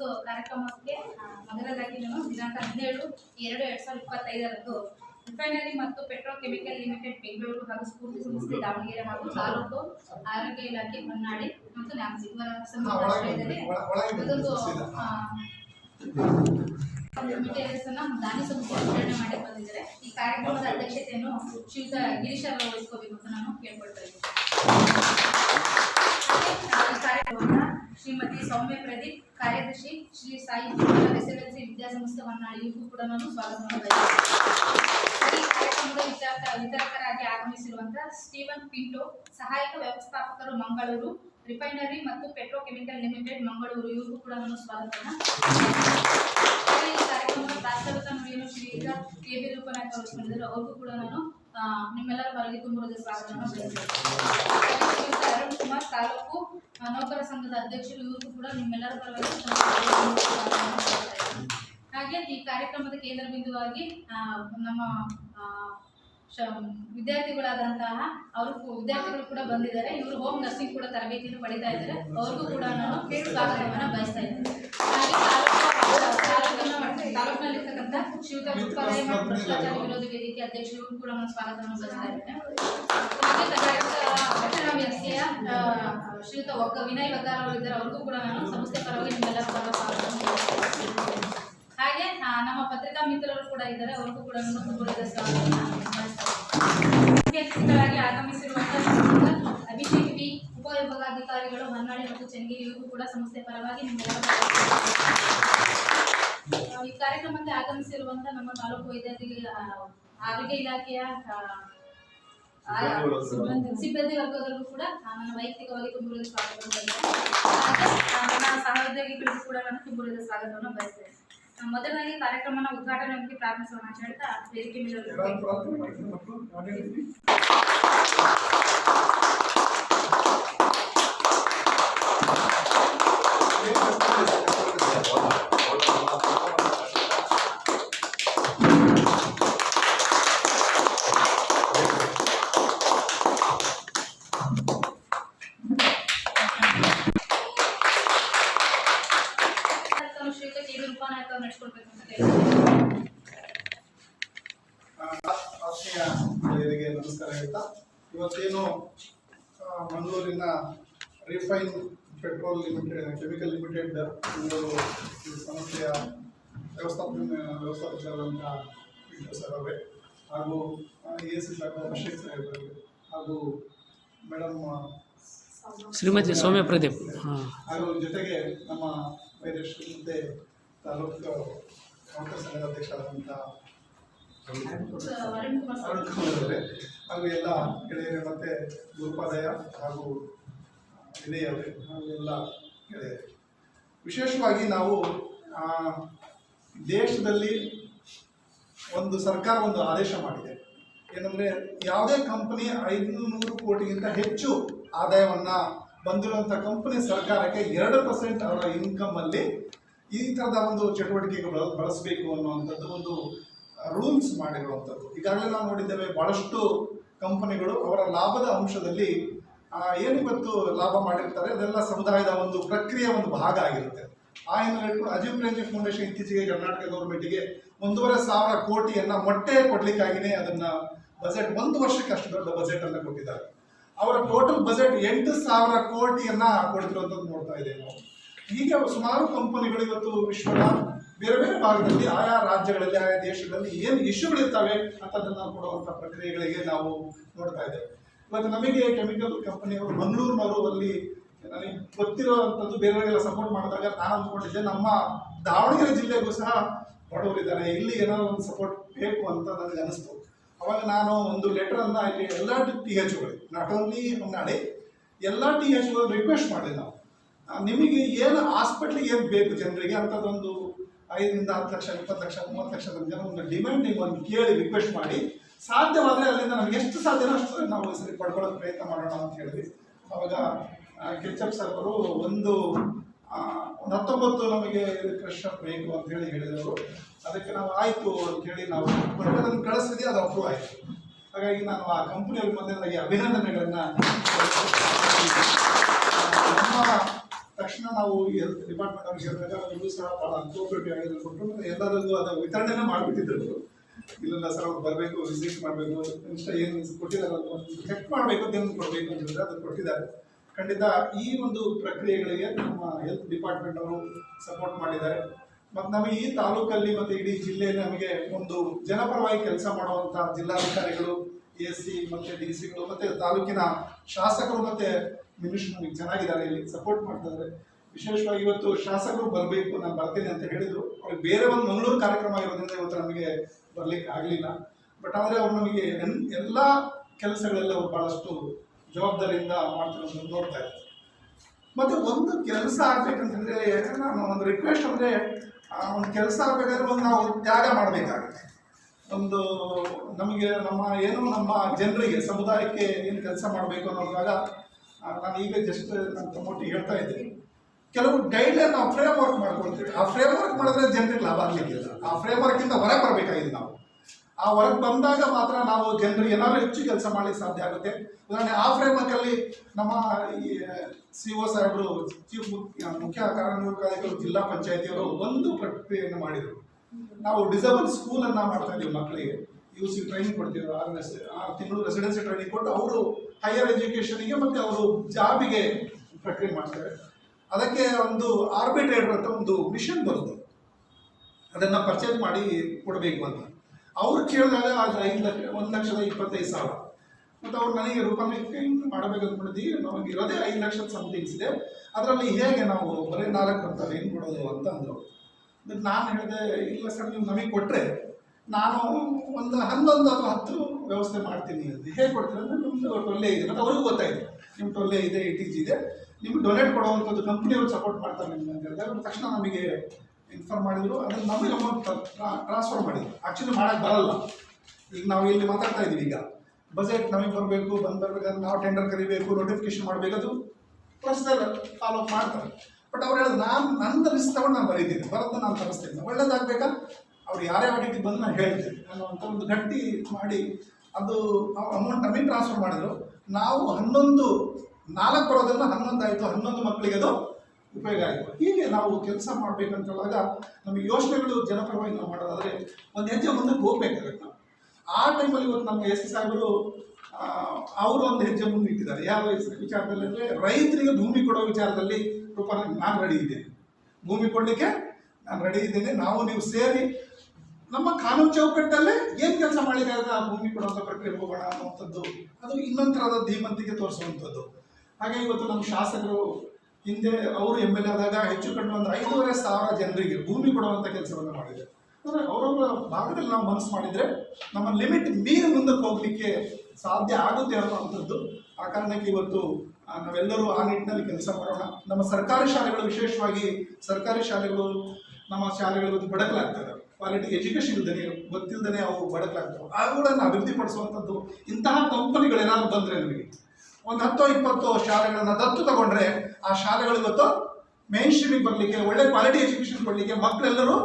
ಒಂದು ಕಾರ್ಯಕ್ರಮಕ್ಕೆ ಮೊದಲದಾಗಿ ನಾನು ದಿನಾಂಕ ಹದಿನೇಳು ಎರಡು ಎರಡ್ ಸಾವಿರದ ಇಪ್ಪತ್ತೈದರಂದು ರಿಫೈನರಿ ಮತ್ತು ಪೆಟ್ರೋಕೆಮಿಕಲ್ ಲಿಮಿಟೆಡ್ ಬೆಂಗಳೂರು ಹಾಗೂ ಸ್ಫೂರ್ತಿ ಸಂಸ್ಥೆ ದಾವಣಗೆರೆ ಹಾಗೂ ತಾಲೂಕು ಆರೋಗ್ಯ ಇಲಾಖೆ ಹೊನ್ನಾಳಿ ಮತ್ತು ನ್ಯಾಮತಿ ಸಿಗುವ ಮೆಟೀರಿಯಲ್ಸ್ ಅನ್ನ ದಾನಿ ಸಂಸ್ಥೆ ವಿತರಣೆ ಮಾಡಿ ಬಂದಿದ್ದಾರೆ. ಈ ಕಾರ್ಯಕ್ರಮದ ಅಧ್ಯಕ್ಷತೆಯನ್ನು ಶ್ರೀಯುತ ಗಿರೀಶ್ ಅವರು ವಹಿಸ್ಕೋಬೇಕು ಅಂತ ನಾನು ಕೇಳ್ಕೊಳ್ತಾ ಇದ್ದೀನಿ. ಈ ಕಾರ್ಯಕ್ರಮವನ್ನ ಶ್ರೀಮತಿ ಸೌಮ್ಯ ಪ್ರದೀಪ್, ಕಾರ್ಯದರ್ಶಿ ಶ್ರೀ ಸಾಯಿ ಎಸ್ಎಲ್ಎಲ್ಸಿ ವಿದ್ಯಾಸಂಸ್ಥೆ ಹೊನ್ನಾಳಿ. ಇವಕ್ಕೂ ಕೂಡ ನಾನು ಸ್ವಾಗತ ಈ ಕಾರ್ಯಕ್ರಮದ ವಿತರಕರಾಗಿ ಆಗಮಿಸಿರುವಂತಹ ಸ್ಟೀವನ್ ಪಿಂಟೋ, ಸಹಾಯಕ ವ್ಯವಸ್ಥಾಪಕರು ಮಂಗಳೂರು, ರಿಫೈನರಿ ಮತ್ತು ಪೆಟ್ರೋಕೆಮಿಕಲ್ ಲಿಮಿಟೆಡ್ ಮಂಗಳೂರು. ಇವ್ರಿಗೂ ಕೂಡ ನಾನು ಸ್ವಾಗತ ಕಾರ್ಯಕ್ರಮದ ಪ್ರಾಸ್ತಾವಿಕ ನುಡಿಯನ್ನು ಶ್ರೀ ಕೆ ಬಿ ರೂಪನಾಯಕ್ ಅವರು ಸ್ಮರಿಸಿದರು ಅವ್ರಿಗೂ ಕೂಡ ನಾನು ನಿಮ್ಮೆಲ್ಲರ ಬರಲಿ ತುಂಬ ಸ್ವಾಗತವನ್ನು ಅರುಣ್ ಕುಮಾರ್ ತಾಲೂಕು ನೌಕರ ಸಂಘದ ಅಧ್ಯಕ್ಷರು ಇವರು ಕೂಡ ನಿಮ್ಮೆಲ್ಲರ ಪರವಾಗಿ ಹಾಗೆ ಈ ಕಾರ್ಯಕ್ರಮದ ಕೇಂದ್ರ ಬಿಂದುವಾಗಿ ನಮ್ಮ ವಿದ್ಯಾರ್ಥಿಗಳಾದಂತಹ ಅವರು ವಿದ್ಯಾರ್ಥಿಗಳು ಕೂಡ ಬಂದಿದ್ದಾರೆ. ಇವರು ಹೋಮ್ ನರ್ಸಿಂಗ್ ಕೂಡ ತರಬೇತಿಯನ್ನು ಪಡಿತಾ ಇದ್ದಾರೆ. ಅವ್ರಿಗೂ ಕೂಡ ನಾನು ಸ್ವಾಗತವನ್ನು ಬಯಸ್ತಾ ಇದ್ದೀನಿ. ತಾಲೂಕಿನಲ್ಲಿರ್ತಕ್ಕಂಥ ಶ್ರೀಯುತ ಉತ್ಪಾದನೆ ಮತ್ತು ಭ್ರಷ್ಟಾಚಾರ ವಿರೋಧಿ ವೇದಿಕೆ ಅಧ್ಯಕ್ಷರು ಕೂಡ ನಾನು ಸ್ವಾಗತವನ್ನು ಬಯಸ್ತಾ ಆ, ಶ್ರೀಯುತ ಒಗ್ಗ ವಿನಯ್ ವಗ್ಗಾರ ಅವರು ಇದ್ದಾರೆ ಅವ್ರಿಗೂ ಕೂಡ ನಾನು ಸಂಸ್ಥೆ ಪರವಾಗಿ ಸ್ವಾಗತವನ್ನು ಬಯಸ್ತಾ ಹಾಗೆ ನಮ್ಮ ಪತ್ರಿಕಾ ಮಿತ್ರರು ಕೂಡ ಇದ್ದಾರೆ. ಅವ್ರಿಗೂ ಕೂಡ ನಾನು. ಮುಖ್ಯ ಅತಿಥಿಗಳಾಗಿ ಆಗಮಿಸಿರುವಂತಹ ಅಭಿಷೇಕ್ ಬಿ ಉಪವಿಭಾಗಾಧಿಕಾರಿಗಳು ಹೊನ್ನಾಳಿ ಮತ್ತು ಚೆನ್ನಗಿರಿ ಇವರು ಕೂಡ ಸಂಸ್ಥೆ ಪರವಾಗಿ ನಿಮ್ಮೆಲ್ಲರ ಈ ಕಾರ್ಯಕ್ರಮಕ್ಕೆ ಆಗಮಿಸಿರುವಂತಹ ನಮ್ಮ ತಾಲೂಕು ವೈದ್ಯಾಧಿ ಆರೋಗ್ಯ ಇಲಾಖೆಯ ಸಿಬ್ಬಂದಿ ವರ್ಗದವರಿಗೂ ಕೂಡ ನಾನು ನನ್ನ ವೈಯಕ್ತಿಕವಾಗಿ ತುಂಬುರದ ಸ್ವಾಗತವನ್ನು ನನ್ನ ಸಹೋದ್ಯೋಗಿಗಳಿಗೂ ಕೂಡ ನಾನು ತುಂಬುರದ ಸ್ವಾಗತವನ್ನು ಬಯಸ್ತೇನೆ. ಮೊದಲಾಗಿ ಮೊದಲನಾಗಿ ಕಾರ್ಯಕ್ರಮನ ಉದ್ಘಾಟನೆಯೊಂದಿಗೆ ಪ್ರಾರಂಭಿಸೋಣ ಅಂತ ಹೇಳ್ತಾ ವೇದಿಕೆ ಮೇಲೆ ಸರ್ ಅವರೇ ಹಾಗೂ ಎ ಎಸ್ ಡಾಕ್ಟರ್ ಅಭಿಷೇಕ್ ಸಾಹೇಬರು ಹಾಗೂ ಮೇಡಮ್ ಶ್ರೀಮತಿ ಸೌಮ್ಯ ಪ್ರದೀಪ್. ಹಾಗೂ ಜೊತೆಗೆ ನಮ್ಮ ವೈರೇಶ್ ಮುಂದೆ ತಾಲೂಕು ಕಾಂಗ್ರೆಸ್ ಸಂಘದ ಅಧ್ಯಕ್ಷರಾದಂಥ ಸರ್ ಹಾಗೂ ಎಲ್ಲ ಗೆಳೆಯರೇ ಮತ್ತೆ ಗುರುಪಾದಯ ಹಾಗೂ ವಿನಯವೇ ಹಾಗೂ ಎಲ್ಲ ಗೆಳೆಯರೇ. ವಿಶೇಷವಾಗಿ ನಾವು ದೇಶದಲ್ಲಿ ಒಂದು ಸರ್ಕಾರ ಒಂದು ಆದೇಶ ಮಾಡಿದೆ. ಏನಂದರೆ ಯಾವುದೇ ಕಂಪನಿ ಐದುನೂರು ಕೋಟಿಗಿಂತ ಹೆಚ್ಚು ಆದಾಯವನ್ನು ಬಂದಿರುವಂಥ ಕಂಪನಿ ಸರ್ಕಾರಕ್ಕೆ ಎರಡು ಪರ್ಸೆಂಟ್ ಅವರ ಇನ್ಕಮಲ್ಲಿ ಈ ತರದ ಒಂದು ಚಟುವಟಿಕೆಗಳು ಬಳ ಬಳಸಬೇಕು ಅನ್ನುವಂಥದ್ದು ಒಂದು ರೂಲ್ಸ್ ಮಾಡಿರುವಂಥದ್ದು. ಈಗಾಗಲೇ ನಾವು ನೋಡಿದ್ದೇವೆ ಭಾಳಷ್ಟು ಕಂಪನಿಗಳು ಅವರ ಲಾಭದ ಅಂಶದಲ್ಲಿ ಆ, ಏನು ಇವತ್ತು ಲಾಭ ಮಾಡಿರ್ತಾರೆ ಅದೆಲ್ಲ ಸಮುದಾಯದ ಒಂದು ಪ್ರಕ್ರಿಯೆ ಒಂದು ಭಾಗ ಆಗಿರುತ್ತೆ. ಆ ಹಿನ್ನೆಲೆ ಅಜೀವ್ ಪ್ರೇಂಜಿ ಫೌಂಡೇಶನ್ ಇತ್ತೀಚೆಗೆ ಕರ್ನಾಟಕ ಗೌರ್ಮೆಂಟಿಗೆ ಒಂದೂವರೆ ಸಾವಿರ ಕೋಟಿಯನ್ನ ಮೊಟ್ಟೆ ಕೊಡ್ಲಿಕ್ಕಾಗಿನೇ ಅದನ್ನ ಬಜೆಟ್ ಒಂದು ವರ್ಷಕ್ಕೆ ಅಷ್ಟು ದೊಡ್ಡ ಬಜೆಟ್ ಅನ್ನ ಕೊಟ್ಟಿದ್ದಾರೆ. ಅವರ ಟೋಟಲ್ ಬಜೆಟ್ ಎಂಟು ಸಾವಿರ ಕೋಟಿಯನ್ನ ಕೊಡ್ತಿರುವಂಥದ್ದು ನೋಡ್ತಾ ಇದ್ದೇವೆ ನಾವು. ಹೀಗೆ ಸುಮಾರು ಕಂಪನಿಗಳು ಇವತ್ತು ವಿಶ್ವದ ಬೇರೆ ಬೇರೆ ಭಾಗದಲ್ಲಿ ಆಯಾ ರಾಜ್ಯಗಳಲ್ಲಿ, ಆಯಾ ದೇಶಗಳಲ್ಲಿ ಏನು ಇಶ್ಯೂಗಳಿರ್ತವೆ ಅಂತದನ್ನ ಕೊಡುವಂಥ ಪ್ರಕ್ರಿಯೆಗಳಿಗೆ ನಾವು ನೋಡ್ತಾ ಇದ್ದೇವೆ. ಇವತ್ತು ನಮಗೆ ಕೆಮಿಕಲ್ ಕಂಪನಿಯವರು ಮಂಗಳೂರು ಮರುವಲ್ಲಿ ನನಗೆ ಗೊತ್ತಿರುವಂಥದ್ದು ಬೇರೆಯವರಿಗೆಲ್ಲ ಸಪೋರ್ಟ್ ಮಾಡಿದಾಗ ನಾನು ಅಂದ್ಕೊಂಡಿದ್ದೆ, ನಮ್ಮ ದಾವಣಗೆರೆ ಜಿಲ್ಲೆಗೂ ಸಹ ಬಡವರಿದ್ದಾರೆ ಇಲ್ಲಿ ಏನೋ ಒಂದು ಸಪೋರ್ಟ್ ಬೇಕು ಅಂತ ನನಗೆ ಅನಿಸ್ತು ಅವಾಗ ನಾನು ಒಂದು ಲೆಟ್ರನ್ನು ಇಲ್ಲಿ ಎಲ್ಲ T H not only Honnali, ಎಲ್ಲ ಟಿ ಎಚ್ ರಿಕ್ವೆಸ್ಟ್ ಮಾಡಿದೆ ನಾವು ನಿಮಗೆ ಏನು ಹಾಸ್ಪಿಟ್ಲಿಗೆ ಏನು ಬೇಕು ಜನರಿಗೆ ಅಂಥದ್ದೊಂದು ಐದರಿಂದ ಹತ್ತು ಲಕ್ಷ, ಇಪ್ಪತ್ತು ಲಕ್ಷ, ಮೂವತ್ತು ಲಕ್ಷದ ಜನ ಒಂದು ಡಿಮ್ಯಾಂಡ್ ನೀವು ಒಂದು ಕೇಳಿ ರಿಕ್ವೆಸ್ಟ್ ಮಾಡಿ. ಸಾಧ್ಯವಾದರೆ ಅಲ್ಲಿಂದ ನಮ್ಗೆ ಎಷ್ಟು ಸಾಧ್ಯನೋ ಅಷ್ಟು ನಾವು ಸರಿ ಪಡ್ಕೊಳ್ಳೋಕೆ ಪ್ರಯತ್ನ ಮಾಡೋಣ ಅಂತ ಹೇಳಿದ್ವಿ. ಅವಾಗ ಕಿರ್ಚಪ್ ಸರ್ ಅವರು ಒಂದು ಒಂದು ಹತ್ತೊಂಬತ್ತು ನಮಗೆ ಕ್ರಶ್ ಬೇಕು ಅಂತ ಹೇಳಿ ಹೇಳಿದರು. ಅದಕ್ಕೆ ನಾವು ಆಯಿತು ಅಂತ ಹೇಳಿ ನಾವು ಅದನ್ನು ಕಳಿಸಿದ್ವಿ, ಅದು ಅಪ್ರೂವ್ ಆಯಿತು. ಹಾಗಾಗಿ ನಾನು ಆ ಕಂಪನಿಯವ್ರಿಗೆ ನನಗೆ ಅಭಿನಂದನೆಗಳನ್ನು ನಮ್ಮ ತಕ್ಷಣ ನಾವು ಹೆಲ್ತ್ ಡಿಪಾರ್ಟ್ಮೆಂಟ್ ಅವ್ರಿಗೆ ಸೇರಿದಾಗ ಅವರು ಸಹ ಭಾಳ ಅನ್ಕೋಪರೇಟಿವ್ ಆಗಿ ಕೊಟ್ಟರು. ಮತ್ತು ಎಲ್ಲರಿಗೂ ಅದು ವಿತರಣೆನೇ ಮಾಡಿಬಿಟ್ಟಿದ್ರು. ಇಲ್ಲ ಸರ್ ಅವ್ರು ಬರಬೇಕು ವಿಸಿಟ್ ಮಾಡಬೇಕು ಇನ್ಸ್ಟಾ ಏನು ಕೊಟ್ಟಿದ್ದಾರೆ ಚೆಕ್ ಮಾಡಬೇಕು ಏನು ಕೊಡಬೇಕು ಅಂತ ಹೇಳಿದ್ರೆ ಅದನ್ನು ಕೊಟ್ಟಿದ್ದಾರೆ. ಖಂಡಿತ ಈ ಒಂದು ಪ್ರಕ್ರಿಯೆಗಳಿಗೆ ನಮ್ಮ ಹೆಲ್ತ್ ಡಿಪಾರ್ಟ್ಮೆಂಟ್ ಅವರು ಸಪೋರ್ಟ್ ಮಾಡಿದ್ದಾರೆ. ಮತ್ತು ನಮಗೆ ಈ ತಾಲೂಕಲ್ಲಿ ಮತ್ತು ಇಡೀ ಜಿಲ್ಲೆಯಲ್ಲಿ ನಮಗೆ ಒಂದು ಜನಪರವಾಗಿ ಕೆಲಸ ಮಾಡುವಂಥ ಜಿಲ್ಲಾಧಿಕಾರಿಗಳು ಎ ಸಿ ಮತ್ತು ಡಿ ಸಿಗಳು ಮತ್ತು ತಾಲೂಕಿನ ಶಾಸಕರು ಮತ್ತು ಮಿನಿಸ್ಟರ್ ನಮಗೆ ಚೆನ್ನಾಗಿದ್ದಾರೆ, ಇಲ್ಲಿ ಸಪೋರ್ಟ್ ಮಾಡ್ತಿದ್ದಾರೆ ವಿಶೇಷವಾಗಿ ಇವತ್ತು ಶಾಸಕರು ಬರಬೇಕು, ನಾನು ಬರ್ತೀನಿ ಅಂತ ಹೇಳಿದರು. ಅವ್ರಿಗೆ ಬೇರೆ ಒಂದು ಮಂಗಳೂರು ಕಾರ್ಯಕ್ರಮ ಇರೋದ್ರಿಂದ ಇವತ್ತು ನಮಗೆ ಬರಲಿಕ್ಕೆ ಆಗಲಿಲ್ಲ. ಬಟ್ ಆದರೆ ಅವ್ರು ನಮಗೆ ಎಲ್ಲ ಕೆಲಸಗಳೆಲ್ಲ ಅವ್ರು ಭಾಳಷ್ಟು ಜವಾಬ್ದಾರಿಯಿಂದ ಮಾಡ್ತಿರೋದನ್ನು ನೋಡ್ತಾ ಇದ್ದೆ. ಮತ್ತೆ ಒಂದು ಕೆಲಸ ಆಗ್ಬೇಕಂತಂದ್ರೆ ನಾನು ಒಂದು ರಿಕ್ವೆಸ್ಟ್ ಅಂದ್ರೆ ಒಂದು ಕೆಲಸ ಆಗ್ಬೇಕಾದ್ರೆ ಒಂದು ನಾವು ತ್ಯಾಗ ಮಾಡಬೇಕಾಗುತ್ತೆ. ಒಂದು ನಮಗೆ ನಮ್ಮ, ಏನು ನಮ್ಮ ಜನರಿಗೆ, ಸಮುದಾಯಕ್ಕೆ ಏನು ಕೆಲಸ ಮಾಡಬೇಕು ಅನ್ನೋದಾಗ ನಾನು ಈಗ ಜಸ್ಟ್ ನನ್ನ ತಮ್ಮೊಟ್ಟಿಗೆ ಹೇಳ್ತಾ ಇದ್ದೀನಿ. ಕೆಲವು ಗೈಡ್ಲೈನ್ ನಾವು ಫ್ರೇಮ್ ವರ್ಕ್ ಮಾಡ್ಕೊಳ್ತೀವಿ ಆ ಫ್ರೇಮ್ ವರ್ಕ್ ಮಾಡಿದ್ರೆ ಜನರಿಗೆ ಲಾಭ ಆಗ್ಲಿಕ್ಕಿಲ್ಲ. ಆ ಫ್ರೇಮ್ ವರ್ಕಿಂದ ಹೊರಗೆ ಬರಬೇಕಾಗಿದೆ ನಾವು. ಆ ಹೊರಗೆ ಬಂದಾಗ ಮಾತ್ರ ನಾವು ಜನರಿಗೆ ಏನಾದರೂ ಹೆಚ್ಚು ಕೆಲಸ ಮಾಡಲಿಕ್ಕೆ ಸಾಧ್ಯ ಆಗುತ್ತೆ. ಉದಾಹರಣೆ, ಆ ಫ್ರೇಮ್ ವರ್ಕಲ್ಲಿ ನಮ್ಮ ಈ, ಸಿ ಒ ಸಾಹೇಬರು ಚೀಫ್ ಮುಖ್ಯ ಕಾರ್ಯನಿರ್ವಾಹಕ ಕಾರ್ಯನಿರ್ವಾಹಕರು, ಜಿಲ್ಲಾ ಪಂಚಾಯತಿಯವರು ಒಂದು ಪ್ರಕ್ರಿಯೆಯನ್ನು ಮಾಡಿದರು. ನಾವು ಡಿಸೇಬಲ್ ಸ್ಕೂಲನ್ನು ಮಾಡ್ತಾ ಇದ್ದೀವಿ ಮಕ್ಕಳಿಗೆ ಯು ಸಿ ಟ್ರೈನಿಂಗ್ ಕೊಡ್ತೀವಿ ಆರು ಆರು ತಿಂಗಳು ರೆಸಿಡೆನ್ಸಿ ಟ್ರೈನಿಂಗ್ ಕೊಟ್ಟು ಅವರು ಹೈಯರ್ ಎಜುಕೇಷನ್ಗೆ ಮತ್ತು ಅವರು ಜಾಬಿಗೆ ಪ್ರಕ್ರಿಯೆ ಮಾಡ್ತಾರೆ. ಅದಕ್ಕೆ ಒಂದು ಆರ್ಬಿಟ್ರೇಟರ್ ಅಂತ ಒಂದು ಮಿಷನ್ ಬರುತ್ತೆ. ಅದನ್ನು ಪರ್ಚೇಸ್ ಮಾಡಿ ಕೊಡಬೇಕು ಅಂತ. ಅವ್ರು ಕೇಳಿದಾಗ ಅದು ಐದು ಲಕ್ಷ, ಒಂದು ಲಕ್ಷದ ಇಪ್ಪತ್ತೈದು ಸಾವಿರ. ಮತ್ತು ಅವ್ರು ನನಗೆ ರೂಪಾಯಿ ಮಾಡಬೇಕಂತ ಮಾಡಬೇಕು ಅಂದ್ಕೊಂಡಿದ್ದೀವಿ ನಮಗೆ ಇರೋದೇ ಐದು ಲಕ್ಷದ ಸಮಥಿಂಗ್ಸ್ ಇದೆ. ಅದರಲ್ಲಿ ಹೇಗೆ ನಾವು ಬರೀ ನಾಲ್ಕು ಬರ್ತಾರೆ ಏನು ಕೊಡೋದು ಅಂತ ಅಂದರು. ಅದಕ್ಕೆ ನಾನು ಹೇಳಿದೆ, ಇಲ್ಲ ಸರ್, ನೀವು ನಮಗೆ ಕೊಟ್ಟರೆ ನಾನು ಒಂದು ಹನ್ನೊಂದು ಅಥವಾ ಹತ್ತು ವ್ಯವಸ್ಥೆ ಮಾಡ್ತೀನಿ ಅಂತ. ಹೇಗೆ ಕೊಡ್ತೀರಿ ಅಂದರೆ ನಿಮ್ಮದು ಟೊಲ್ಲೆ ಇದೆ. ಮತ್ತು ಅವ್ರಿಗೂ ಗೊತ್ತಾಯಿತು. ನಿಮ್ಮ ಟೊಲ್ಲೆ ಇದೆ ಇ ಟಿ ಜಿ ಇದೆ. ನಿಮ್ಗೆ ಡೊನೇಟ್ ಕೊಡುವಂಥದ್ದು ಕಂಪ್ನಿಯವ್ರು ಸಪೋರ್ಟ್ ಮಾಡ್ತಾರೆ ನಿಮ್ಗೆ ಅಂತ ಹೇಳಿದಾಗ ತಕ್ಷಣ ನಮಗೆ ಇನ್ಫಾರ್ಮ್ ಮಾಡಿದ್ರು ಅದನ್ನು ನಮಗೆ ಅಮೌಂಟ್ ಟ್ರಾನ್ಸ್ಫರ್ ಮಾಡಿದ್ರು. ಆ್ಯಕ್ಚುಲಿ ಮಾಡೋಕ್ಕೆ ಬರಲ್ಲ. ಈಗ ನಾವು ಇಲ್ಲಿ ಮಾತಾಡ್ತಾ ಇದ್ದೀವಿ ಈಗ. ಬಜೆಟ್ ನಮಗೆ ಬರಬೇಕು, ಬಂದು ಬರ್ಬೇಕಾದ್ರೆ ನಾವು ಟೆಂಡರ್ ಕರಿಬೇಕು ನೋಟಿಫಿಕೇಶನ್ ಮಾಡಬೇಕು, ಅದು ಪ್ರೊಸೆಸರ್ ಫಾಲೋ ಮಾಡ್ತಾರೆ. ಬಟ್ ಅವ್ರು ಹೇಳಿದ್ರು ನಾನು ನನ್ನ ರಿಸ್ಕ್ ತಗೊಂಡು ನಾನು ಬರೀತೀನಿ. ಬರೋದು ನಾನು ತರಿಸ್ತೀನಿ. ಒಳ್ಳೇದಾಗಬೇಕಾ? ಅವ್ರು ಯಾರೇ ಆಡಿಟಿಗೆ ಬಂದು ನಾನು ಹೇಳ್ತೀನಿ. ಅಂತ ಒಂದು ಗಟ್ಟಿ ಮಾಡಿ ಅದು ಅಮೌಂಟ್ ನಮಗೆ ಟ್ರಾನ್ಸ್ಫರ್ ಮಾಡಿದ್ರು. ನಾವು ಹನ್ನೊಂದು, ನಾಲ್ಕು ಬರೋದನ್ನು ಹನ್ನೊಂದು ಆಯಿತು. ಹನ್ನೊಂದು ಮಕ್ಕಳಿಗೆ ಅದು ಉಪಯೋಗ ಆಯಿತು ಹೀಗೆ ನಾವು ಕೆಲಸ ಮಾಡಬೇಕಂತ ಹೇಳಿದಾಗ ನಮ್ಮ ಯೋಚನೆಗಳು ಜನಪರವಾಗಿ ನಾವು ಮಾಡೋದಾದರೆ ಒಂದು ಹೆಜ್ಜೆ ಮುಂದಕ್ಕೆ ಹೋಗ್ಬೇಕಾಗತ್ತೆ ಆ ಟೈಮಲ್ಲಿ ಇವತ್ತು ನಮ್ಮ ಎಸ್ ಎಸ್ ಸಾಹೇಬರು ಅವರು ಒಂದು ಹೆಜ್ಜೆ ಮುಂದೆ ಇಟ್ಟಿದ್ದಾರೆ. ಯಾವ ವಿಚಾರದಲ್ಲಿ ಅಂದರೆ ರೈತರಿಗೆ ಭೂಮಿ ಕೊಡೋ ವಿಚಾರದಲ್ಲಿ ರೂಪ ನಾನು ರೆಡಿ ಇದ್ದೇನೆ. ಭೂಮಿ ಕೊಡಲಿಕ್ಕೆ ನಾನು ರೆಡಿ ಇದ್ದೇನೆ. ನಾವು ನೀವು ಸೇರಿ ನಮ್ಮ ಕಾನೂನು ಚೌಕಟ್ಟಲ್ಲೇ ಏನು ಕೆಲಸ ಮಾಡಿದಾಗ ಆ ಭೂಮಿ ಕೊಡುವಂಥ ಪ್ರಕ್ರಿಯೆ ಹೋಗೋಣ ಅನ್ನುವಂಥದ್ದು. ಅದು ಇನ್ನೊಂದು ಧೀಮಂತಿಗೆ ತೋರಿಸುವಂಥದ್ದು. ಹಾಗೆ ಇವತ್ತು ನಮ್ಮ ಶಾಸಕರು ಹಿಂದೆ ಅವರು ಎಂ ಎಲ್ ಎ ಆದಾಗ ಹೆಚ್ಚು ಕಡಿಮೆ ಒಂದು ಐದೂವರೆ ಸಾವಿರ ಜನರಿಗೆ ಭೂಮಿ ಕೊಡುವಂಥ ಕೆಲಸವನ್ನು ಮಾಡಿದೆ ಅಂದರೆ ಅವರವರ ಭಾಗದಲ್ಲಿ ನಾವು ಮನಸ್ಸು ಮಾಡಿದರೆ ನಮ್ಮ ಲಿಮಿಟ್ ಮೀರಿ ಮುಂದಕ್ಕೆ ಹೋಗಲಿಕ್ಕೆ ಸಾಧ್ಯ ಆಗುತ್ತೆ ಅನ್ನುವಂಥದ್ದು. ಆ ಕಾರಣಕ್ಕೆ ಇವತ್ತು ನಾವೆಲ್ಲರೂ ಆ ನಿಟ್ಟಿನಲ್ಲಿ ಕೆಲಸ ಮಾಡೋಣ. ನಮ್ಮ ಸರ್ಕಾರಿ ಶಾಲೆಗಳು ವಿಶೇಷವಾಗಿ ಸರ್ಕಾರಿ ಶಾಲೆಗಳು, ನಮ್ಮ ಶಾಲೆಗಳು ಇವತ್ತು ಬಡಕಲಾಗ್ತದೆ. ಕ್ವಾಲಿಟಿ ಎಜುಕೇಶನ್ ಇಲ್ದೇ ಗೊತ್ತಿಲ್ಲದೇ ಅವು ಬಡಕಲಾಗ್ತವೆ. ಅವುಗಳನ್ನು ಅಭಿವೃದ್ಧಿಪಡಿಸುವಂಥದ್ದು ಇಂತಹ ಕಂಪನಿಗಳು ಏನಾದ್ರು ಬಂದರೆ ನಮಗೆ. ಒಂದು ಹತ್ತೋ ಇಪ್ಪತ್ತು ಶಾಲೆಗಳನ್ನು ದತ್ತು ತಗೊಂಡ್ರೆ ಆ ಶಾಲೆಗಳು ಇವತ್ತು ಮೇನ್ ಸ್ಟ್ರೀಮಿಗೆ ಬರಲಿಕ್ಕೆ, ಒಳ್ಳೆ ಕ್ವಾಲಿಟಿ ಎಜುಕೇಷನ್ ಕೊಡಲಿಕ್ಕೆ ಮಕ್ಕಳೆಲ್ಲರೂ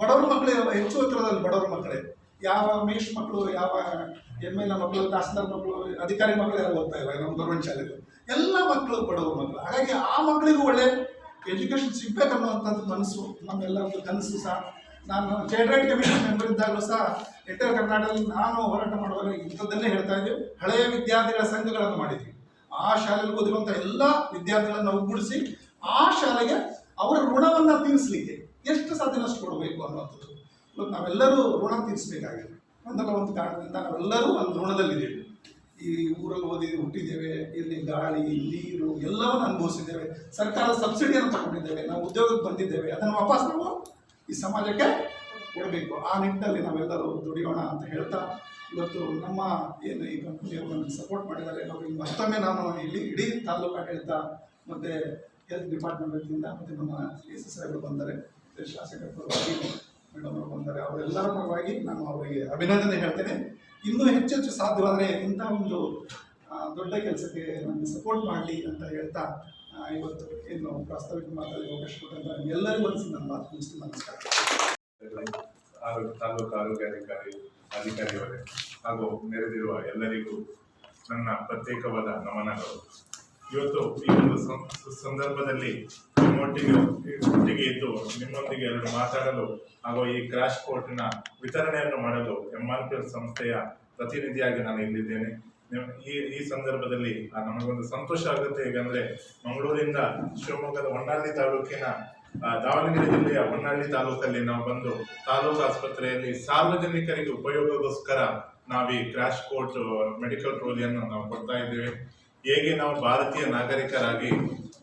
ಬಡವರ ಮಕ್ಕಳೇ ಹೆಚ್ಚು ಹತ್ತಿರದಲ್ಲಿ ಬಡವರ ಮಕ್ಕಳೇ. ಯಾವ ಮೇಷ್ ಮಕ್ಕಳು ಯಾವ ಎಂ ಎಲ್ ಎ ಮಕ್ಕಳು ತಹಸೀಲ್ದಾರ್ ಮಕ್ಕಳು ಅಧಿಕಾರಿ ಮಕ್ಕಳು ಯಾರು ಓದ್ತಾ ಇಲ್ಲ, ನಮ್ಮ ಗೌರ್ಮೆಂಟ್ ಶಾಲೆಗಳು ಎಲ್ಲ ಮಕ್ಕಳು ಬಡವರ ಮಕ್ಕಳು ಹಾಗಾಗಿ ಆ ಮಕ್ಕಳಿಗೂ ಒಳ್ಳೆ ಎಜುಕೇಷನ್ ಸಿಗ್ಬೇಕನ್ನುವಂಥದ್ದು ಮನಸ್ಸು, ನಮ್ಮೆಲ್ಲರದ್ದು ಕನಸು ಸಹ. ನಾನು ಚೈಲ್ಡ್ ಕಮಿಷನ್ ಮೆಂಬರ್ ಇದ್ದಾಗಲೂ ಸಹ ಎಂಟರ್ ಕರ್ನಾಟಕದಲ್ಲಿ ನಾನು ಹೋರಾಟ ಮಾಡುವಾಗ ಇಂಥದ್ದನ್ನೇ ಹೇಳ್ತಾ ಇದ್ದೀವಿ ಹಳೆಯ ವಿದ್ಯಾರ್ಥಿಗಳ ಸಂಘಗಳನ್ನು ಮಾಡಿದ್ವಿ. ಆ ಶಾಲೆಯಲ್ಲಿ ಓದಿರುವಂಥ ಎಲ್ಲ ವಿದ್ಯಾರ್ಥಿಗಳನ್ನು ಒಗ್ಗೂಡಿಸಿ ಆ ಶಾಲೆಗೆ ಅವರ ಋಣವನ್ನು ತೀರಿಸಲಿಕ್ಕೆ ಎಷ್ಟು ಸಾಧ್ಯನಷ್ಟು ಕೊಡಬೇಕು ಅನ್ನುವಂಥದ್ದು. ಇವತ್ತು ನಾವೆಲ್ಲರೂ ಋಣ ತೀರಿಸಬೇಕಾಗಿದೆ. ಒಂದಲ್ಲ ಒಂದು ಕಾರಣದಿಂದ ನಾವೆಲ್ಲರೂ ಒಂದು ಋಣದಲ್ಲಿದ್ದೇವೆ. ಈ ಊರಲ್ಲಿ ಓದಿ ಹುಟ್ಟಿದ್ದೇವೆ, ಇಲ್ಲಿ ಗಾಳಿ ನೀರು ಎಲ್ಲವನ್ನು ಅನುಭವಿಸಿದ್ದೇವೆ. ಸರ್ಕಾರದ ಸಬ್ಸಿಡಿಯನ್ನು ತಗೊಂಡಿದ್ದೇವೆ, ನಾವು ಉದ್ಯೋಗಕ್ಕೆ ಬಂದಿದ್ದೇವೆ. ಅದನ್ನು ವಾಪಸ್ ನಾವು ಈ ಸಮಾಜಕ್ಕೆ ಕೊಡಬೇಕು. ಆ ನಿಟ್ಟಿನಲ್ಲಿ ನಾವೆಲ್ಲರೂ ದುಡಿಯೋಣ ಅಂತ ಹೇಳ್ತಾ ಇವತ್ತು ನಮ್ಮ ಏನು ಈ ಕಂಪನಿಯವರು ನಮಗೆ ಸಪೋರ್ಟ್ ಮಾಡಿದ್ದಾರೆ ಅವ್ರಿಗೆ ಮತ್ತೊಮ್ಮೆ ನಾನು ಇಲ್ಲಿ ಇಡೀ ತಾಲೂಕು ಆಡಳಿತ ಮತ್ತು ಹೆಲ್ತ್ ಡಿಪಾರ್ಟ್ಮೆಂಟ್ ವತಿಯಿಂದ ಮತ್ತು ನಮ್ಮ ಎಸ್ ಎಸ್ ಸಾಹೇಬರು ಬಂದರೆ ಶಾಸಕರ ಪರವಾಗಿ ಮೇಡಮ್ ಅವರು ಬಂದರೆ, ಅವರೆಲ್ಲರ ಪರವಾಗಿ ನಾನು ಅವರಿಗೆ ಅಭಿನಂದನೆ ಹೇಳ್ತೇನೆ. ಇನ್ನೂ ಹೆಚ್ಚೆಚ್ಚು ಸಾಧ್ಯವಾದರೆ ಇಂಥ ಒಂದು ದೊಡ್ಡ ಕೆಲಸಕ್ಕೆ ನನಗೆ ಸಪೋರ್ಟ್ ಮಾಡಲಿ ಅಂತ ಹೇಳ್ತಾ ಇವತ್ತು ಏನು ಪ್ರಾಸ್ತಾವಿಕ ಮಾತಾಡಿ ಅವಕಾಶ ಕೊಟ್ಟಂತ ಎಲ್ಲರಿಗೂ ಒಂದು ನನ್ನ ಮಾತು ನಮಸ್ಕಾರ. ಆರೋಗ್ಯ ತಾಲೂಕು ಆರೋಗ್ಯಾಧಿಕಾರಿ ಅಧಿಕಾರಿಯವರೇ ಹಾಗೂ ನೆರೆದಿರುವ ಎಲ್ಲರಿಗೂ ನನ್ನ ಪ್ರತ್ಯೇಕವಾದ ನಮನಗಳು. ಇವತ್ತು ಈ ಒಂದು ಸಂದರ್ಭದಲ್ಲಿ ನಿಮ್ಮೊಟ್ಟಿಗೆ, ಒಟ್ಟಿಗೆ ಇದ್ದು ನಿಮ್ಮೊಂದಿಗೆ ಎರಡು ಮಾತಾಡಲು ಹಾಗೂ ಈ ಕ್ರಾಶ್ ಕೋರ್ಟ್ನ ವಿತರಣೆಯನ್ನು ಮಾಡಲು ಎಂ ಆರ್ ಪಿ ಎಲ್ ಸಂಸ್ಥೆಯ ಪ್ರತಿನಿಧಿಯಾಗಿ ನಾನು ಇಲ್ಲಿದ್ದೇನೆ. ಈ ಈ ಸಂದರ್ಭದಲ್ಲಿ ನಮಗೊಂದು ಸಂತೋಷ ಆಗುತ್ತೆ. ಹೇಗಂದ್ರೆ, ಮಂಗಳೂರಿಂದ ಶಿವಮೊಗ್ಗದ ಹೊನ್ನಾಳಿ ತಾಲೂಕಿನ ದಾವಣಗೆರೆ ಜಿಲ್ಲೆಯ ಹೊನ್ನಾಳಿ ತಾಲೂಕಲ್ಲಿ ನಾವು ಬಂದು ತಾಲೂಕು ಆಸ್ಪತ್ರೆಯಲ್ಲಿ ಸಾರ್ವಜನಿಕರಿಗೆ ಉಪಯೋಗಕ್ಕೋಸ್ಕರ ನಾವು ಈ ಕ್ರಾಶ್ ಕೋರ್ಟ್ ಮೆಡಿಕಲ್ ಟ್ರೋಲಿಯನ್ನು ನಾವು ಕೊಡ್ತಾ ಇದ್ದೇವೆ. ಹೇಗೆ ನಾವು ಭಾರತೀಯ ನಾಗರಿಕರಾಗಿ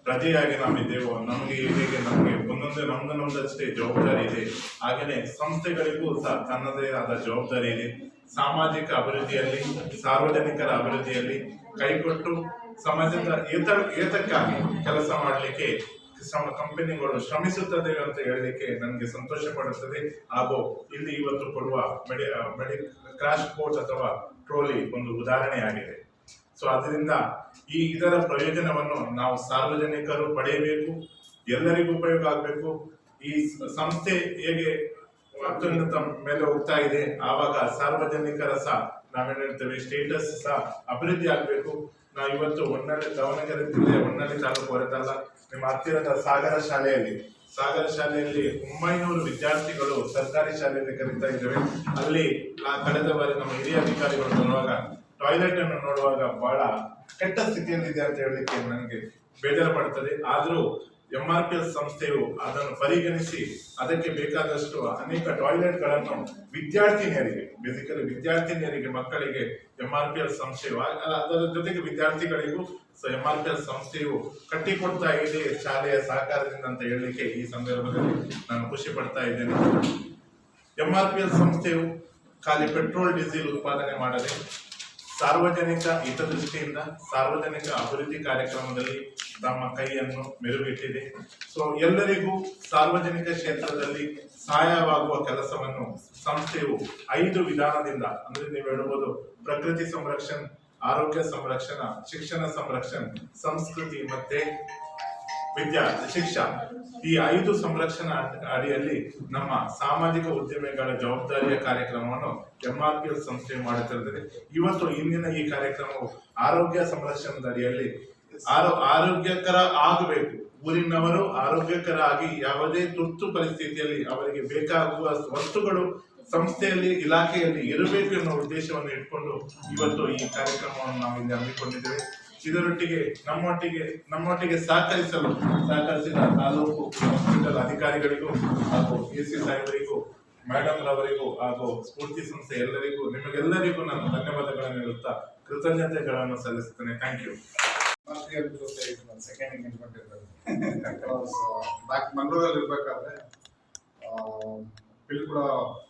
ಪ್ರಜೆಯಾಗಿ ನಾವಿದ್ದೇವೋ ನಮಗೆ ಹೇಗೆ ನಮಗೆ ಒಂದೊಂದೇ ನಮ್ದು ಜವಾಬ್ದಾರಿ ಇದೆ ಹಾಗೆಯೇ ಸಂಸ್ಥೆಗಳಿಗೂ ಸಹ ತನ್ನದೇ ಆದ ಜವಾಬ್ದಾರಿ ಇದೆ. ಸಾಮಾಜಿಕ ಅಭಿವೃದ್ಧಿಯಲ್ಲಿ, ಸಾರ್ವಜನಿಕರ ಅಭಿವೃದ್ಧಿಯಲ್ಲಿ ಕೈಕೊಟ್ಟು ಸಮಾಜದ ಏತ ಏತಕ್ಕಾಗಿ ಕೆಲಸ ಮಾಡಲಿಕ್ಕೆ ಕಂಪನಿಗಳು ಶ್ರಮಿಸುತ್ತದೆ ಅಂತ ಹೇಳಲಿಕ್ಕೆ ನನಗೆ ಸಂತೋಷ ಪಡುತ್ತದೆ. ಹಾಗೂ ಇಲ್ಲಿ ಇವತ್ತು ಕೊಡುವ ಮೆಡಿ ಮೆಡಿ ಕ್ರಾಶ್ ಕೋರ್ಸ್ ಅಥವಾ ಟ್ರೋಲಿ ಒಂದು ಉದಾಹರಣೆಯಾಗಿದೆ. ಸೊ, ಅದರಿಂದ ಈ ಇದರ ಪ್ರಯೋಜನವನ್ನು ನಾವು ಸಾರ್ವಜನಿಕರು ಪಡೆಯಬೇಕು, ಎಲ್ಲರಿಗೂ ಉಪಯೋಗ ಆಗಬೇಕು. ಈ ಸಂಸ್ಥೆ ಹೇಗೆ ಅತ್ಯುನ್ನತ ಮೇಲೆ ಹೋಗ್ತಾ ಇದೆ, ಆವಾಗ ಸಾರ್ವಜನಿಕರ ಸಹ ನಾವೇನು ಹೇಳ್ತೇವೆ, ಸ್ಟೇಟಸ್ ಸಹ ಅಭಿವೃದ್ಧಿ ಆಗಬೇಕು. ನಾವು ಇವತ್ತು ಹೊನ್ನಾಳಿ, ದಾವಣಗೆರೆ ಜಿಲ್ಲೆ ಹೊನ್ನಾಳಿ ತಾಲೂಕು ಹೊರತಲ್ಲ. ನಿಮ್ಮ ಹತ್ತಿರದ ಸಾಗರ ಶಾಲೆಯಲ್ಲಿ ಸಾಗರ ಶಾಲೆಯಲ್ಲಿ ಒಂಬೈನೂರು ವಿದ್ಯಾರ್ಥಿಗಳು ಸರ್ಕಾರಿ ಶಾಲೆಯಲ್ಲಿ ಕಲಿತಾ ಇದ್ದೇವೆ. ಅಲ್ಲಿ ಕಳೆದ ಬಾರಿ ನಮ್ಮ ಹಿರಿಯ ಅಧಿಕಾರಿಗಳು ಬರುವಾಗ ಟಾಯ್ಲೆಟ್ ಅನ್ನು ನೋಡುವಾಗ ಬಹಳ ಕೆಟ್ಟ ಸ್ಥಿತಿಯಲ್ಲಿದೆ ಅಂತ ಹೇಳಲಿಕ್ಕೆ ನನಗೆ ಬೇಜಾರು ಪಡ್ತದೆ. ಆದರೂ ಎಂ ಆರ್ ಪಿ ಎಲ್ ಸಂಸ್ಥೆಯು ಅದನ್ನು ಪರಿಗಣಿಸಿ ಅದಕ್ಕೆ ಬೇಕಾದಷ್ಟು ಅನೇಕ ಟಾಯ್ಲೆಟ್ಗಳನ್ನು ವಿದ್ಯಾರ್ಥಿನಿಯರಿಗೆ ಬೇಸಿಕಲಿ ವಿದ್ಯಾರ್ಥಿನಿಯರಿಗೆ, ಮಕ್ಕಳಿಗೆ ಎಂ ಆರ್ ಪಿ ಎಲ್ ಸಂಸ್ಥೆಯು ಅದರ ಜೊತೆಗೆ ವಿದ್ಯಾರ್ಥಿಗಳಿಗೂ ಎಂ ಆರ್ ಪಿ ಎಲ್ ಸಂಸ್ಥೆಯು ಕಟ್ಟಿಕೊಡ್ತಾ ಇದೆ, ಶಾಲೆಯ ಸಹಕಾರದಿಂದ ಅಂತ ಹೇಳಲಿಕ್ಕೆ ಈ ಸಂದರ್ಭದಲ್ಲಿ ನಾನು ಖುಷಿ ಪಡ್ತಾ ಇದ್ದೇನೆ. ಎಂ ಆರ್ ಪಿ ಎಲ್ ಸಂಸ್ಥೆಯು ಖಾಲಿ ಪೆಟ್ರೋಲ್, ಡೀಸೆಲ್ ಉತ್ಪಾದನೆ ಮಾಡದೆ ಸಾರ್ವಜನಿಕ ಹಿತದೃಷ್ಟಿಯಿಂದ, ಸಾರ್ವಜನಿಕ ಅಭಿವೃದ್ಧಿ ಕಾರ್ಯಕ್ರಮದಲ್ಲಿ ತಮ್ಮ ಕೈಯನ್ನು ಮೆರುಗಿಟ್ಟಿದೆ ಸೊ ಎಲ್ಲರಿಗೂ ಸಾರ್ವಜನಿಕ ಕ್ಷೇತ್ರದಲ್ಲಿ ಸಹಾಯವಾಗುವ ಕೆಲಸವನ್ನು ಸಂಸ್ಥೆಯು ಐದು ವಿಧಾನದಿಂದ, ಅಂದ್ರೆ ನೀವು ಹೇಳಬಹುದು ಪ್ರಕೃತಿ ಸಂರಕ್ಷಣೆ, ಆರೋಗ್ಯ ಸಂರಕ್ಷಣ, ಶಿಕ್ಷಣ ಸಂರಕ್ಷಣೆ, ಸಂಸ್ಕೃತಿ ಮತ್ತೆ ವಿದ್ಯಾ ಶಿಕ್ಷಾ ಈ ಐದು ಸಂರಕ್ಷಣಾ ಅಡ್- ಅಡಿಯಲ್ಲಿ ನಮ್ಮ ಸಾಮಾಜಿಕ ಉದ್ಯಮಿಗಳ ಜವಾಬ್ದಾರಿಯ ಕಾರ್ಯಕ್ರಮವನ್ನು ಎಂಆರ್ಪಿಎಲ್ ಸಂಸ್ಥೆ ಮಾಡುತ್ತಿರುತ್ತದೆ. ಇವತ್ತು ಇಂದಿನ ಈ ಕಾರ್ಯಕ್ರಮವು ಆರೋಗ್ಯ ಸಂರಕ್ಷಣದ ಅಡಿಯಲ್ಲಿ ಆರೋ ಆರೋಗ್ಯಕರ ಆಗಬೇಕು. ಊರಿನವರು ಆರೋಗ್ಯಕರಾಗಿ ಯಾವುದೇ ತುರ್ತು ಪರಿಸ್ಥಿತಿಯಲ್ಲಿ ಅವರಿಗೆ ಬೇಕಾಗುವ ವಸ್ತುಗಳು ಸಂಸ್ಥೆಯಲ್ಲಿ, ಇಲಾಖೆಯಲ್ಲಿ ಇರಬೇಕು ಎನ್ನುವ ಉದ್ದೇಶವನ್ನು ಇಟ್ಕೊಂಡು ಇವತ್ತು ಈ ಕಾರ್ಯಕ್ರಮವನ್ನು ನಾವು ಇಲ್ಲಿ ಹಮ್ಮಿಕೊಂಡಿದ್ದೇವೆ. ಇದರೊಟ್ಟಿಗೆ ನಮ್ಮೊಟ್ಟಿಗೆ ನಮ್ಮೊಟ್ಟಿಗೆ ಸಹಕರಿಸಲು, ಸಹಕರಿಸಿದ ತಾಲೂಕು ಹಾಸ್ಪಿಟಲ್ ಅಧಿಕಾರಿಗಳಿಗೂ ಹಾಗೂ ಎ ಸಿ ಸಾಹೇಬರಿಗೂ ಮೇಡಮ್ ರವರಿಗೂ ಹಾಗೂ ಸ್ಫೂರ್ತಿ ಸಂಸ್ಥೆ ಎಲ್ಲರಿಗೂ, ನಿಮಗೆಲ್ಲರಿಗೂ ನಾನು ಧನ್ಯವಾದಗಳನ್ನು ಹೇಳುತ್ತಾ ಕೃತಜ್ಞತೆಗಳನ್ನು ಸಲ್ಲಿಸುತ್ತೇನೆ. ಥ್ಯಾಂಕ್ ಯು ಸೆಕೆಂಡ್ ಬ್ಯಾಕ್ ಮಂಗಳೂರಲ್ಲಿ ಇರಬೇಕಾದ್ರೆ ಕೂಡ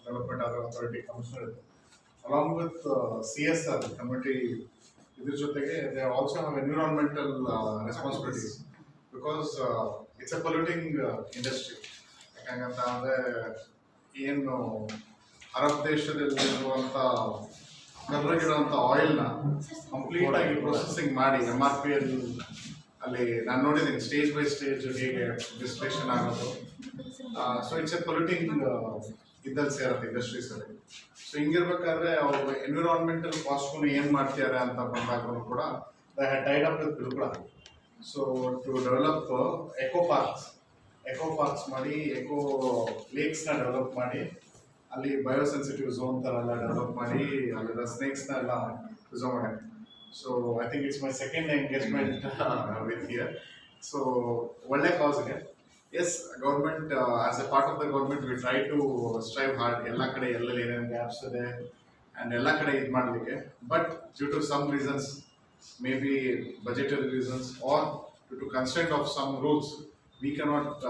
development authority commissioner along with C S R committee ಇದ್ರ ಜೊತೆಗೆ they also have environmental responsibilities because it's a polluting industry ಯಾಕಂತ ಅಂದರೆ ಏನು ಅರಬ್ ದೇಶದಲ್ಲಿರುವಂಥ ಕರ್ರಗಿರುವಂಥ ಆಯಿಲ್ನ ಕಂಪ್ಲೀಟ್ ಆಗಿ ಪ್ರೊಸೆಸಿಂಗ್ ಮಾಡಿ ಎಂ ಆರ್ ಪಿ ಅಲ್ಲಿ ಅಲ್ಲಿ ನಾನು ನೋಡಿದ್ದೀನಿ ಸ್ಟೇಜ್ ಬೈ ಸ್ಟೇಜ್ ಹೇಗೆ ಡಿಸ್ಟ್ರೇಷನ್ ಆಗೋದು. ಸೊ ಇಟ್ಸ್ ಎ ಪೊಲ್ಯೂಟಿಂಗ್ ಇದ್ದಲ್ಲಿ ಸೇರುತ್ತೆ ಇಂಡಸ್ಟ್ರೀಸ್ ಅಲ್ಲಿ ಸೊ ಹಿಂಗಿರ್ಬೇಕಾದ್ರೆ ಅವ್ರು ಎನ್ವಿರಾನ್ಮೆಂಟಲ್ ಕಾಸ್ಟ್ಗೂ ಏನು ಮಾಡ್ತಿದ್ದಾರೆ ಅಂತ ಬಂದಾಗಲೂ ಕೂಡ the tied up with ಬಿಲ್ಕುಳ so to develop eco parks eco parks ಮಾಡಿ ಎಕೋ ಲೇಕ್ಸ್ನ ಡೆವಲಪ್ ಮಾಡಿ, ಅಲ್ಲಿ ಬಯೋಸೆನ್ಸಿಟಿವ್ ಝೋನ್ ಥರ ಎಲ್ಲ ಡೆವಲಪ್ ಮಾಡಿ, ಅಲ್ಲಿರೋ ಸ್ನೇಕ್ಸ್ನ ಎಲ್ಲ ಪ್ರಿಸರ್ವ್ ಮಾಡಿ. So I think it's my second engagement with year so ಒಳ್ಳೆ ಕಾಸ್ಗೆ as government as a part of the government we try to strive hard ಎಲ್ಲ ಕಡೆ ಎಲ್ಲೆಲ್ಲಿ ಏನೇನು ಗ್ಯಾಪ್ಸ್ ಇದೆ ಆ್ಯಂಡ್ ಎಲ್ಲ ಕಡೆ ಇದು ಮಾಡಲಿಕ್ಕೆ. But due to some reasons may be budgetary reasons or due to constant of some rules we cannot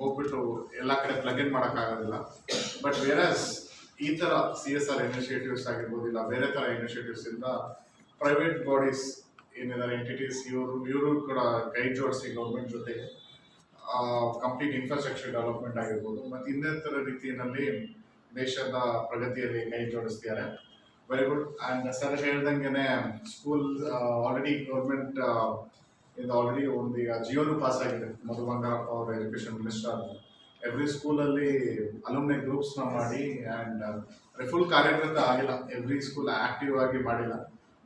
ಹೋಗ್ಬಿಟ್ಟು ಎಲ್ಲ ಕಡೆ ಪ್ಲಗ್ ಇನ್ ಮಾಡೋಕ್ಕಾಗೋದಿಲ್ಲ. ಬಟ್ ವೇರಸ್ ಈ ಥರ ಸಿ ಎಸ್ ಆರ್ ಇನಿಷಿಯೇಟಿವ್ಸ್ ಆಗಿರ್ಬೋದು ಇಲ್ಲ ಬೇರೆ ಥರ ಇನಿಷಿಯೇಟಿವ್ಸಿಂದ ಪ್ರೈವೇಟ್ ಬಾಡೀಸ್ ಏನಿದ್ದಾರೆ ಎಂಟಿಟೀಸ್ ಇವರು ಇವರು ಕೂಡ ಕೈ ಜೋಡಿಸಿ ಗೌರ್ಮೆಂಟ್ ಜೊತೆಗೆ ಕಂಪ್ಲೀಟ್ ಇನ್ಫ್ರಾಸ್ಟ್ರಕ್ಚರ್ ಡೆವಲಪ್ಮೆಂಟ್ ಆಗಿರ್ಬೋದು, ಮತ್ತು ಇನ್ನಿತರ ರೀತಿಯಲ್ಲಿ ದೇಶದ ಪ್ರಗತಿಯಲ್ಲಿ ಕೈ ಜೋಡಿಸ್ತಿದ್ದಾರೆ. ವೆರಿ ಗುಡ್ ಆ್ಯಂಡ್ ಸರ್ ಹೇಳ್ದಂಗೆ ಸ್ಕೂಲ್ ಆಲ್ರೆಡಿ ಗೌರ್ಮೆಂಟ್ ಇದು ಆಲ್ರೆಡಿ ಒಂದು ಈಗ ಜಿಯೋನು ಪಾಸ್ ಆಗಿದೆ. ಮಧು ಬಂಗಾರಪ್ಪ ಅವರು ಎಜುಕೇಶನ್ ಮಿನಿಸ್ಟರ್ ಎವ್ರಿ ಸ್ಕೂಲಲ್ಲಿ ಅಲುಮ್ನೆ ಗ್ರೂಪ್ಸ್ನ ಮಾಡಿ ಆ್ಯಂಡ್ ಫುಲ್ ಕಾರ್ಯಕ್ರಮ ಆಗಿಲ್ಲ. ಎವ್ರಿ ಸ್ಕೂಲ್ ಆಕ್ಟಿವ್ ಆಗಿ ಮಾಡಿಲ್ಲ.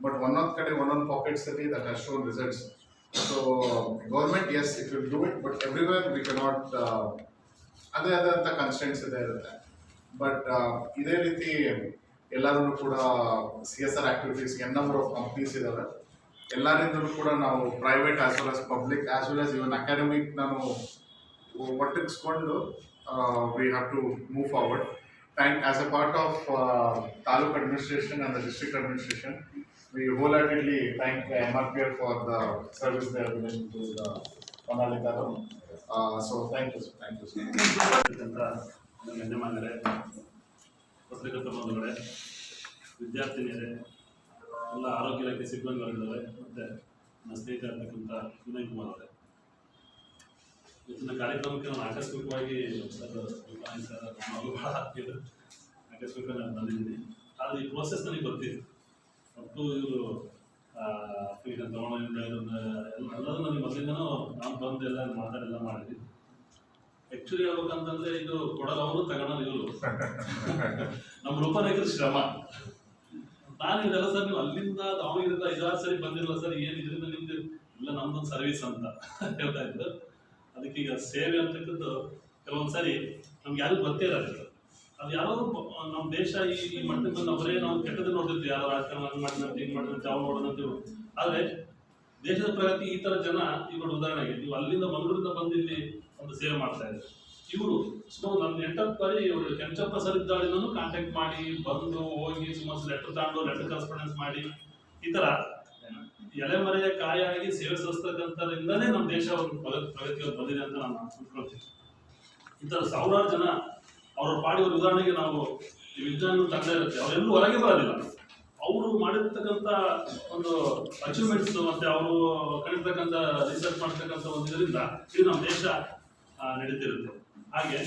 ಬಟ್ ಒಂದೊಂದು ಕಡೆ ಒಂದೊಂದು ಪಾಕೆಟ್ಸಲ್ಲಿ that shown results So government, yes, it will do it, but everywhere we cannot, ಅದೇ ಆದಂಥ ಕನ್ಸ್ಟೆಂಟ್ಸ್ ಇದೆ ಇರುತ್ತೆ ಬಟ್ ಇದೇ ರೀತಿ ಎಲ್ಲರೂ ಕೂಡ C S R activities n number of companies ಇದ್ದಾವೆ ಎಲ್ಲರಿಂದಲೂ ಕೂಡ ನಾವು private as well as public as well as even academic ನಾನು ಒಟ್ಟಿಗಿಸ್ಕೊಂಡು we have to move forward and as a part of taluk administration and the district administration we wholeheartedly thank MRPL for the service they have given to the Manali Tarum. Uh, so thank you, sir. thank you. sir. ಪತ್ರಕರ್ತ ಬಂಧುಗಳೇ ವಿದ್ಯಾರ್ಥಿನಿಯರೇ ಎಲ್ಲ ಆರೋಗ್ಯ ಇಲಾಖೆ ಸಿಬ್ಬಂದಿ ವರ್ಗದವರೇ ಮತ್ತು ನನ್ನ ಸ್ನೇಹಿತ ಇರ್ತಕ್ಕಂಥ ವಿನಯ್ ಕುಮಾರ್ ಅವರೇ ಇವತ್ತಿನ ಕಾರ್ಯಕ್ರಮಕ್ಕೆ ನಾನು ಆಕಸ್ಮಿಕವಾಗಿ ಸರ್ ಸರ್ ಆಗ್ತಿದ್ರು ಆಕಸ್ಮಿಕವಾಗಿ ನಾನು ಬಂದಿದ್ದೀನಿ ಆದರೆ ಈ ಪ್ರೋಸೆಸ್ ನನಗೆ ಗೊತ್ತಿತ್ತು ಒಟ್ಟು ಇವರು ಈಗ ತಗೊಂಡಿಂದ ಇದನ್ನ ಎಲ್ಲ ಎಲ್ಲದೂ ನನಗೆ ಮೊದಲಿಂದನೂ ನಾನು ಬಂದು ಎಲ್ಲ ಮಾತಾಡೆಲ್ಲ ಮಾಡಿದ್ವಿ. ಆ್ಯಕ್ಚುಲಿ ಹೇಳ್ಬೇಕಂತಂದ್ರೆ ಇದು ಕೊಡೋದು ಅವರು ತಗೊಳೋದು ಇವರು. ನಮ್ಮ ರೂಪನಾಯಕರ ಶ್ರಮ. ನಾನು ಇದೆಲ್ಲ ಸರ್, ನೀವು ಅಲ್ಲಿಂದ ದಾವಣಗೆರೆಯಿಂದ ಐದಾರು ಸರಿ ಬಂದಿರಲ್ಲ, ಸರ್, ಏನು ಇದರಿಂದ ನಿಮ್ದು ಇಲ್ಲ, ನಮ್ದೊಂದು ಸರ್ವಿಸ್ ಅಂತ ಹೇಳ್ತಾ ಇದ್ದರು ಅದಕ್ಕೀಗ ಸೇವೆ ಅಂತಕ್ಕದ್ದು ಕೆಲವೊಂದು ಸರಿ ನಮ್ಗೆ ಯಾರಿಗೂ ಗೊತ್ತೇ ಇರಲ್ಲ. ಅದು ಯಾರೋ ನಮ್ಮ ದೇಶ ಈ ಮಟ್ಟಕ್ಕೆ ಬಂದು ಅವರೇ ನಾವು ಕೆಟ್ಟದ್ದು ನೋಡ್ತಿದ್ವಿ ಯಾರೋ ರಾಜಕಾರಣ ಮಾಡಿದಂತೆ ಹಿಂಗೆ ಮಾಡಿದಂತೆ ಅವ್ರು ನೋಡೋದಂತೀವಿ ಆದರೆ ದೇಶದ ಪ್ರಗತಿ ಈ ಥರ ಜನ ಇವರು ಉದಾಹರಣೆಗೆ ನೀವು ಅಲ್ಲಿಂದ ಮಂಗಳೂರಿಂದ ಬಂದು ಇಲ್ಲಿ ಒಂದು ಸೇವೆ ಮಾಡ್ತಾ ಇದ್ದಾರೆ. ಇವರು ಸುಮಾರು ನನ್ನ ಎಂಟತ್ತು ಬರೀ ಇವರು ಕೆಂಚಪ್ಪ ಸರ್ ಇದ್ದಾಳಿನೂ ಕಾಂಟ್ಯಾಕ್ಟ್ ಮಾಡಿ, ಬಂದು ಹೋಗಿ ಸುಮಾರು ಲೆಟರ್ ತಗೊಂಡು ಲೆಟರ್ ಕರೆಸ್ಪಾಂಡೆನ್ಸ್ ಮಾಡಿ, ಈ ಥರ ಎಲೆಮರೆಯ ಕಾಯಾಗಿ ಸೇವೆ ಸಲ್ಲಿಸ್ತಕ್ಕಂಥದ್ರಿಂದನೇ ನಮ್ಮ ದೇಶ ಒಂದು ಪ್ರಗತಿ ಪ್ರಗತಿಯಲ್ಲಿ ಬಂದಿದೆ ಅಂತ ನಾನು ಅನ್ಕೊಳ್ತೀನಿ ಈ ಥರ ಸಾವಿರಾರು ಜನ ಅವರ ಪಾಡಿ ಒಂದು ಉದಾಹರಣೆಗೆ ನಾವು ವಿಜ್ಞಾನ ತಂಡ ಇರುತ್ತೆ ಅವರೆಲ್ಲೂ ಹೊರಗೆ ಬರೋದಿಲ್ಲ ಅವರು ಮಾಡಿರ್ತಕ್ಕಂಥ ಒಂದು ಅಚೀವ್ಮೆಂಟ್ಸ್ ಮತ್ತೆ ಅವರು ಕಲಿತಕ್ಕಂಥ ರಿಸರ್ಚ್ ಮಾಡ್ತಕ್ಕಂಥ ಒಂದು ಇದರಿಂದ ಇದು ನಮ್ಮ ದೇಶ ನಡೀತಿರುತ್ತೆ. ಹಾಗೆ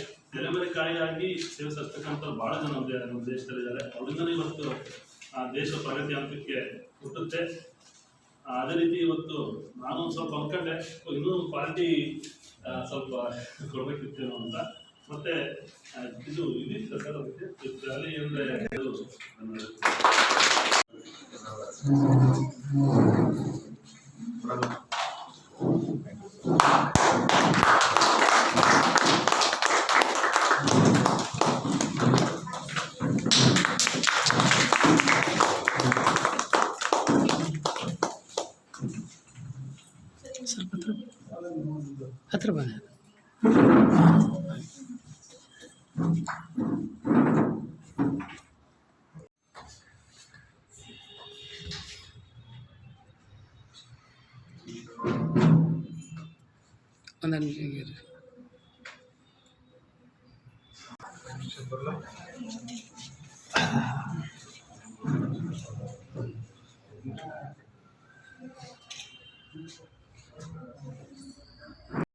ಕಾಯಿಯಾಗಿ ಸೇವೆ ಸಲ್ಲಿಸ್ತಕ್ಕಂಥ ಭಾಳ ಜನ ನಮ್ಮ ದೇಶದಲ್ಲಿದ್ದಾರೆ ಅವರಿಂದನೇ ಇವತ್ತು ದೇಶ ಪ್ರಗತಿ ಹಂತಕ್ಕೆ ಹುಟ್ಟುತ್ತೆ. ಅದೇ ರೀತಿ ಇವತ್ತು ನಾನು ಸ್ವಲ್ಪ ಅಂದ್ಕೊಂಡೆ ಇನ್ನೂ ಪಾರ್ಟಿ ಸ್ವಲ್ಪ ಕೊಡ್ಬೇಕಿತ್ತೇನೋ ಅಂತ. ಮತ್ತೆ ಆ, ಇದು ಇದಿತ್ತು ಸರ್ ಅದಕ್ಕೆ ಅಲ್ಲಿ ಅಂದ್ರೆ ಇದು ನನ್ನ ಸ್ವಲ್ಪ ಹತ್ರ ಹತ್ರ